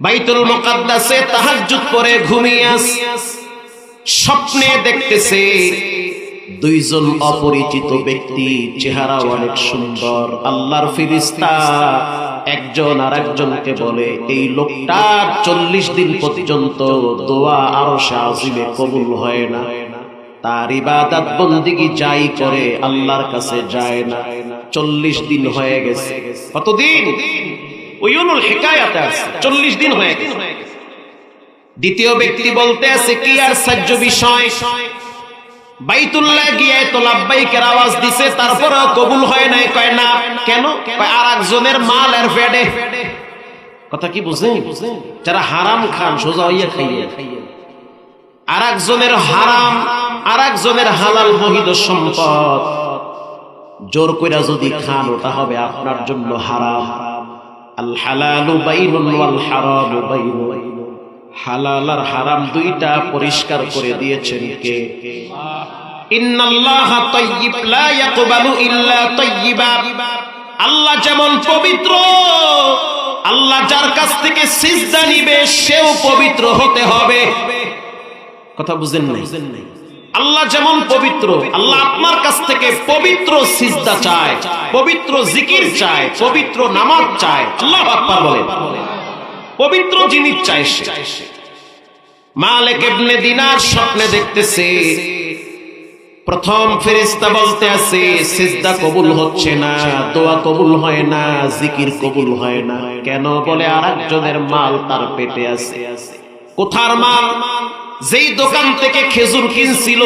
বাইতুল মুকাদ্দাসে তাহাজ্জুদ করে ঘুমিয়ে আস। স্বপ্নে দেখতেছে দুইজন অপরিচিত ব্যক্তি চেহারা অনেক সুন্দর। আল্লাহর ফিরিস্তা একজন আর একজনকে বলে, এই লোকটা চল্লিশ দিন পর্যন্ত দোয়া আরও সাজিবে কবুল হয় না। তার ইবাদত বন্দিগি যাই করে, আল্লাহর কাছে যায় না। চল্লিশ দিন হয়ে গেছে। কতদিন? চল্লিশ দিন হয়ে গেছে। দ্বিতীয় ব্যক্তি বলতে আছে, কি আর সাহায্য বিষয়? বাইতুল্লাহ গিয়ে আওয়াজ দিছে তারপরে কবুল হয় নাই। কয় না, কেন? আর একজনের মাল আর ফেডে। কথা কি যারা হারাম খান, সোজা হইয়া খাইয়ে। আর একজনের হারাম, আর একজনের হালাল সম্পদ। জোর কইরা যদি খান, ওটা হবে আপনার জন্য হারাম। হালালু আর হারাম দুইটা পরিষ্কার করে দিয়েছেন কে? আল্লাহ যেমন পবিত্র, আল্লাহ যার কাছ থেকে সিজদা নিবে, সেও পবিত্র হতে হবে। কথা বুঝেন নাই? আল্লাহ যেমন পবিত্র, আল্লাহ আপনার কাছ থেকে পবিত্র সিজদা চায়, পবিত্র জিকির চায়, পবিত্র নামাজ চায়। আল্লাহ আকবার বলেন। পবিত্র জিনিস চায় সে। মালিক ইবনে দিনার স্বপ্নে দেখতেছে, প্রথম ফেরেশতা বলতে আছে, সিজদা কবুল হচ্ছে না, দোয়া কবুল হয় না, জিকির কবুল হয় না। কেন বলে, আরেকজনের মাল তার পেটে আছে। কোথার মাল? যেই দোকান থেকে খেজুর কিনছিল,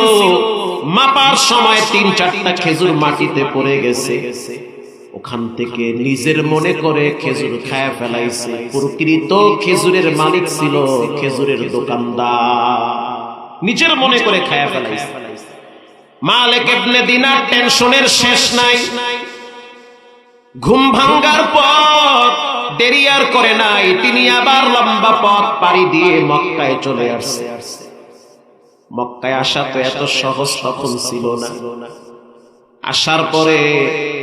মাপার সময় তিন চারটা খেজুর মাটিতে পড়ে গেছে। ওখান থেকে নিজের মনে করে খেজুর খায় ফেলাইছে। প্রকৃত খেজুরের মালিক ছিল খেজুরের দোকানদার। নিজের মনে করে খায় ফেলাইছে। মালিক ইবনে দিনার টেনশনের শেষ নাই। ঘুম ভাঙ্গার পর দেরি আর করে নাই। তিনি আবার লম্বা পথ পাড়ি দিয়ে মক্কায় চলে আসছে। মক্কায় আসা তো এত সহজ তখন ছিল না। আসার পরে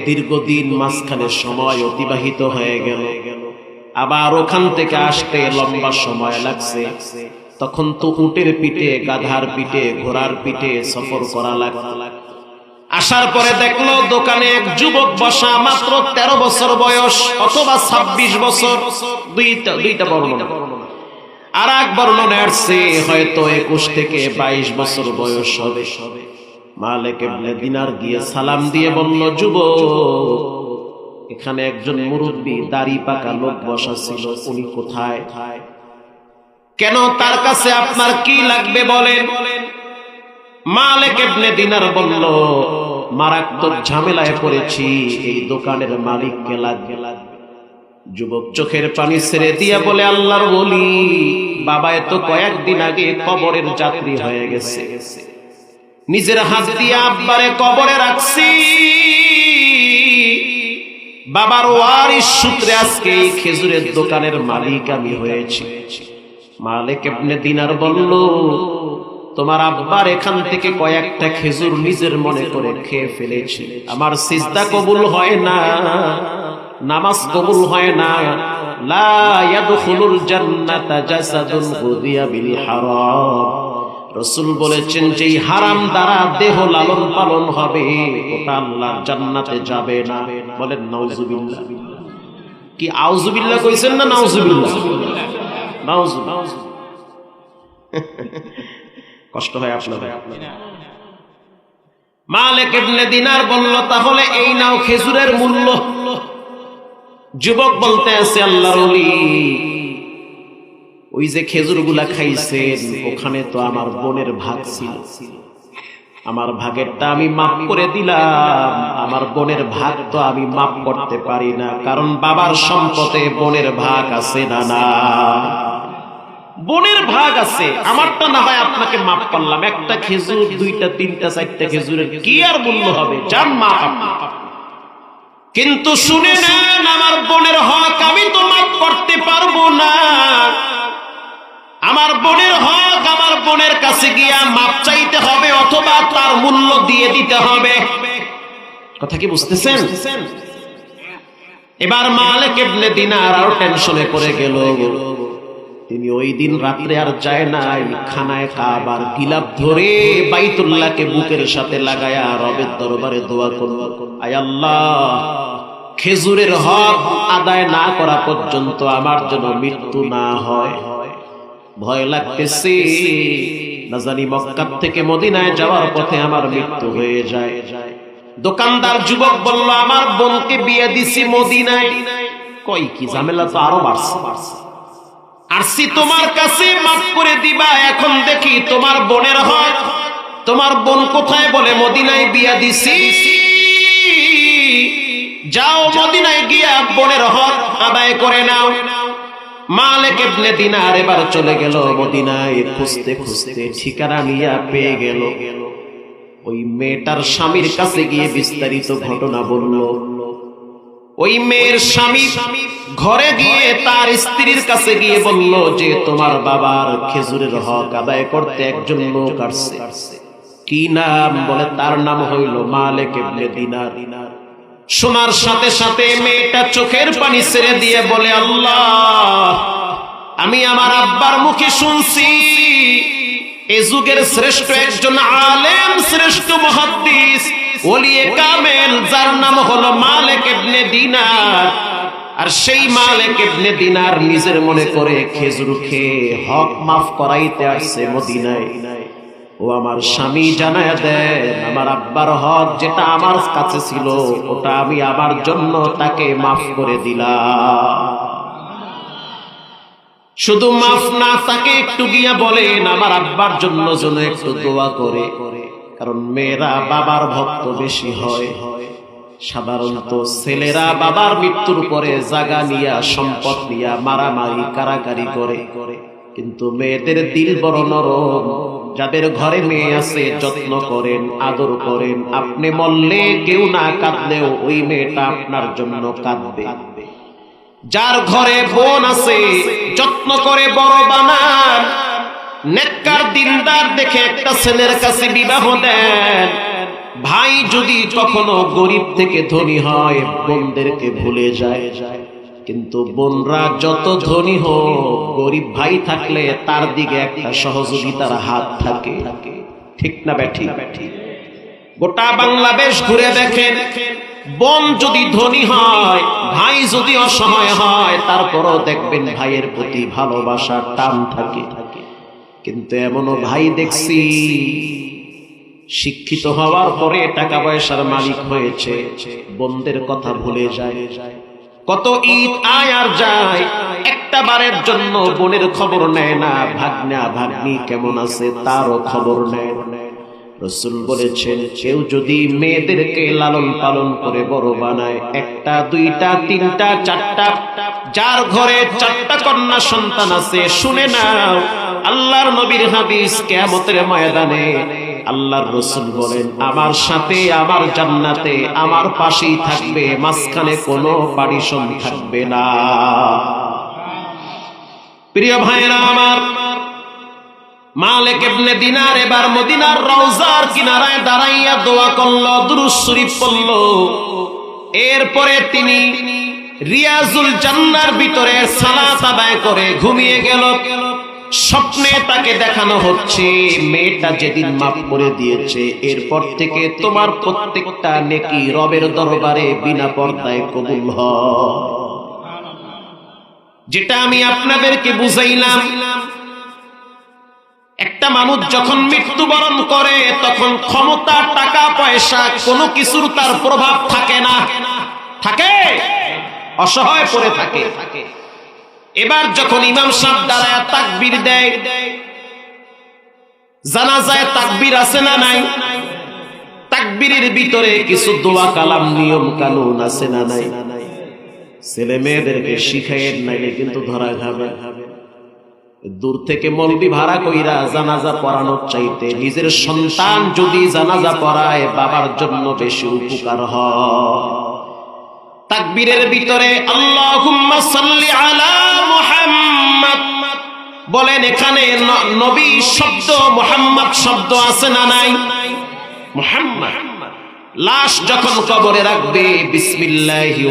দীর্ঘদিন মাঝখানে সময় অতিবাহিত হয়ে গেল। আবার ওখান থেকে আসতে লম্বা সময় লাগছে। তখন তো উটের পিঠে, গাধার পিঠে, ঘোড়ার পিঠে সফর করা লাগতো। আসার পরে দেখল দোকানে এক যুবক বসা মাত্র তেরো বছর বয়স অথবা ছাব্বিশ বছর। দুইটা দুইটা বর্ণনা। আর এক বর্ণনা আসছে, হয়তো একুশ থেকে বাইশ বছর বয়স হবে। মালিক দিনার গিয়ে সালাম দিয়ে বলল, যুবক, এখানে একজন মুরব্বী দাড়ি পাকা লোক বসা ছিল, উনি কোথায়? কেন তার কাছে আপনার কি লাগবে বলেন? মালিক ইবনে দিনার বলল, মারাত্মক ঝামেলায় পড়েছি, এই দোকানের মালিককে লাগবে। যুবক চোখের পানি ছেড়ে দিয়া বলে, আল্লাহর বলি বাবা এত কয়েকদিন আগে কবরের যাত্রী হয়ে গেছে। নিজের হাত দিয়ে আব্বারে কবরে রাখছি। বাবার ওয়ারিস সূত্রে আজকে এই খেজুরের দোকানের মালিক আমি হয়েছি। মালিক এমনি দিনার বলল তোমার আব্বার এখান থেকে কয়েকটা খেজুর নিজের মনে করে খেয়ে ফেলেছে। আমার সিজদা কবুল হয় না, নামাজ কবুল হয় না। লা রসুল বলেছেন হারাম দেহ লালন পালন বলেন কি কইছেন না কষ্ট হয় আপনার মালিক ইবনে দিনার বলল, তাহলে এই নাও খেজুরের মূল্য। যুবক বলতে আছে, আল্লাহর ওলি, ওই যে খেজুরগুলা খাইছেন, ওখানে তো আমার বোনের ভাগ ছিল। আমার ভাগেরটা আমি মাফ করে দিলাম, আমার বোনের ভাগ তো আমি মাফ করতে পারি না, কারণ বাবার সম্পদে বোনের ভাগ আছে না না? বোনের ভাগ আছে। আমারটা না হয় আপনাকে মাফ করলাম। একটা খেজুর, দুইটা, তিনটা, চারটা খেজুরের কি আর মূল্য হবে? যান মাফ কিন্তু শুনে নেন, আমার বোনের হক আমি তো মাফ করতে পারব না। আমার বোনের হক আমার বোনের কাছে গিয়া মাপ চাইতে হবে অথবা তার মূল্য দিয়ে দিতে হবে। কথা কি বুঝতেছেন? এবার মালিক ইবনে দিনার আরও টেনশনে পড়ে গেল। তিনি ওই দিন রাত্রে আর যায় নাই, খানায় কাবার গিলাপ ধরে বাইতুল্লাহকে বুকের সাথে লাগায়া রবের দরবারে দোয়া করল। আয় আল্লাহ, খেজুরের হক আদায় না করা পর্যন্ত আমার জন্য মৃত্যু না হয়। ভয় লাগতেছে, না জানি মক্কার থেকে মদিনায় যাওয়ার পথে আমার মৃত্যু হয়ে যায়। দোকানদার যুবক বলল, আমার বোনকে বিয়ে দিছি মদিনায়। কই কি, ঝামেলা তো আরও বাড়ছে। আসছি তোমার কাছে মাফ করে দিবা এখন দেখি তোমার বোনের হয় তোমার বোন কোথায় বলে মদিনায় বিয়া দিছি। যাও মদিনায় গিয়া বোনের হক আদায় করে নাও। মালেক ইবনে দিনার এবার চলে গেল মদিনায়। খুঁজতে খুঁজতে ঠিকানা নিয়া পেয়ে গেল। ওই মেয়েটার স্বামীর কাছে গিয়ে বিস্তারিত ঘটনা বলল। ওই মেয়ের স্বামী ঘরে গিয়ে তার স্ত্রীর কাছে গিয়ে বলল যে, তোমার বাবার খেজুরের হক আদায় করতে একজন লোক আসছে। কি নাম বলে তার নাম হইল মালেক ইবনে দিনার। শোনার সাথে সাথে মেয়েটা চোখের পানি ছেড়ে দিয়ে বলে, আল্লাহ, আমি আমার আব্বার মুখে শুনছি, এ যুগের শ্রেষ্ঠ একজন আলেম, শ্রেষ্ঠ মহাদ্দিস, ওলিয়ে কামেল, যার নাম হলো মালেক ইবনে দিনার। আর সেই মালেক ইবনে দিনার নিজের মনে করে, খেজুর খেয়ে হক মাফ করাইতে আসছে মদিনায়। ও আমার স্বামী জানায় দেন, আমার আব্বার হক যেটা আমার কাছে ছিল, ওটা আমি আমার জন্য তাকে মাফ করে দিলাম। শুধু মাফ না, তাকে একটু গিয়া বলেন, আমার আব্বার জন্য যেন একটু দোয়া করে। কারণ মেয়েরা বাবার ভক্ত বেশি হয়। সাধারণত ছেলেরা বাবার মৃত্যুর পরে জাগা নিয়া, সম্পদ নিয়া, মারামারি কারাকারি করে। কিন্তু মেয়েদের দিল বড় নরম। যাদের ঘরে মেয়ে আছে, যত্ন করেন, আদর করেন। আপনি মরলে কেউ না কাঁদলেও ওই মেয়েটা আপনার জন্য কাঁদবে। যার ঘরে বোন আছে, যত্ন করে বড় বানান। নেককার দিনদার দেখে একটা ছেলের কাছে বিবাহ দেন। ভাই যদি কখনো গরিব থেকে ধনী হয়, বোনদেরকে ভুলে যায়। কিন্তু বোনরা যত ধনী হোক, গরিব ভাই থাকলে তার দিকে একটা সহযোগিতার হাত থাকে। ঠিক না ব্যাঠি? গোটা বাংলাদেশ ঘুরে দেখেন, বোন যদি ধনী হয়, ভাই যদি অসহায় হয়, তারপরও দেখবেন ভাইয়ের প্রতি ভালোবাসার টান থাকে। কিন্তু এমনও ভাই দেখছি শিক্ষিত হওয়ার পরে টাকা পয়সার মালিক হয়েছে। বোনদের কথা ভুলে যায়। কত ঈদ আয় আর যায়, একটা বারের জন্য বোনের খবর নেয় না। ভাগ্না ভাগ্নি কেমন আছে তারও খবর নেয়। রসুল বলেছেন, কেউ যদি মেয়েদেরকে লালন পালন করে বড় বানায়, একটা, দুইটা, তিনটা, চারটা, যার ঘরে চারটা কন্যা সন্তান আছে, শুনে নাও, আল্লাহর নবীর হাদিস কেমতের ময়দানে আল্লাহর রসুল বলেন, আমার সাথে, আমার জান্নাতে, আমার পাশেই থাকবে, মাঝখানে কোনো পারিশন থাকবে না। প্রিয় ভাইরা আমার এরপরে তিনি রিয়াজুল জান্নার ভিতরে করে ঘুমিয়ে গেল। স্বপ্নে তাকে দেখানো হচ্ছে, মেয়েটা যেদিন মাফ করে দিয়েছে, এরপর থেকে তোমার প্রত্যেকটা নেকি রবের দরবারে বিনা পর্দায় কবুল হয়। যেটা আমি আপনাদেরকে বুঝাইলাম, একটা মানুষ যখন মৃত্যুবরণ করে, তখন ক্ষমতা, টাকা, পয়সা কোনো কিছুর তার প্রভাব থাকে না। থাকে? অসহায় পড়ে থাকে। এবার যখন ইমাম সাহেব দাঁড়ায় তাকবীর দেয় জানা যায় তাকবীর আছে না নাই? তাকবীরের ভিতরে কিছু দোয়া কালাম, নিয়ম কানুন আছে না নাই? ছেলে মেয়েদেরকে শিখাইয়ের নাইলে কিন্তু ধরা খাবে। দূর থেকে মলবি ভাড়া কইরা জানাজা পড়ানোর চাইতে নিজের সন্তান যদি জানাজা পড়ায়, বাবার জন্য বেশি উপকার হয়। তাকবীরের ভিতরে আল্লাহুম্মা সাল্লি আলা বলেন, এখানে নবী শব্দ, মুহাম্মদ শব্দ আছে না নাই? মুহাম্মদ। লাশ যখন কবরে রাখবে, বিসমিল্লাহি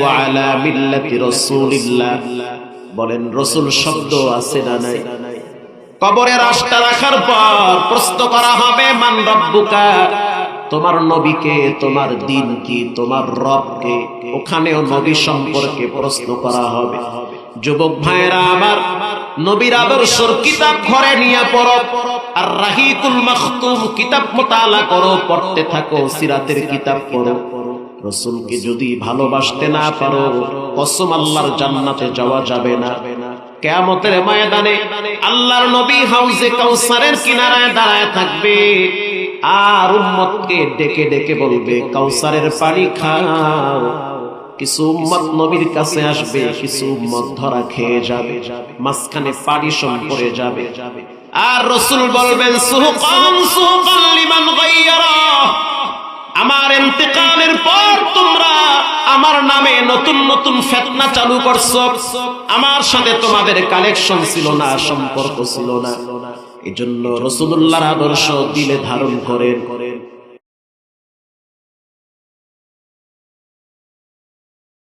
বলেন, রসুল শব্দ আছে না নাই? কবরে রাস্তা রাখার পর প্রশ্ন করা হবে, মান তোমার নবীকে, তোমার দিন কি তোমার রবকে? ওখানেও নবী সম্পর্কে প্রশ্ন করা হবে। যুবক ভাইয়েরা, আমার নবীর আদর্শর কিতাব ঘরে নিয়ে পড়ো আর রাহিকুল মাখতুম কিতাব মোতালা করো, পড়তে থাকো, সিরাতের কিতাব পড়ো। রসুলকে যদি ভালোবাসতে না পারো, কসম আল্লাহর জান্নাতে যাওয়া যাবে না। কেয়ামতের ময়দানে আল্লাহর নবী হাউজে কাউসারের কিনারায় দাঁড়ায় থাকবে আর উম্মতকে ডেকে ডেকে বলবে, কাউসারের পানি খাও। কিছু উম্মত নবীর কাছে আসবে, কিছু উম্মত ধরা খেয়ে যাবে, মাঝখানে সম পড়ে যাবে। আর রসুল বলবেন, সুহকান সুহকান লিমান গাইয়ারা, আমার পর তোমরা আমার নামে নতুন নতুন ফেতনা চালু করছ। আমার সাথে তোমাদের কালেকশন ছিল না, সম্পর্ক ছিল না। এজন্য রসুল্লাহর আদর্শ দিলে ধারণ করেন।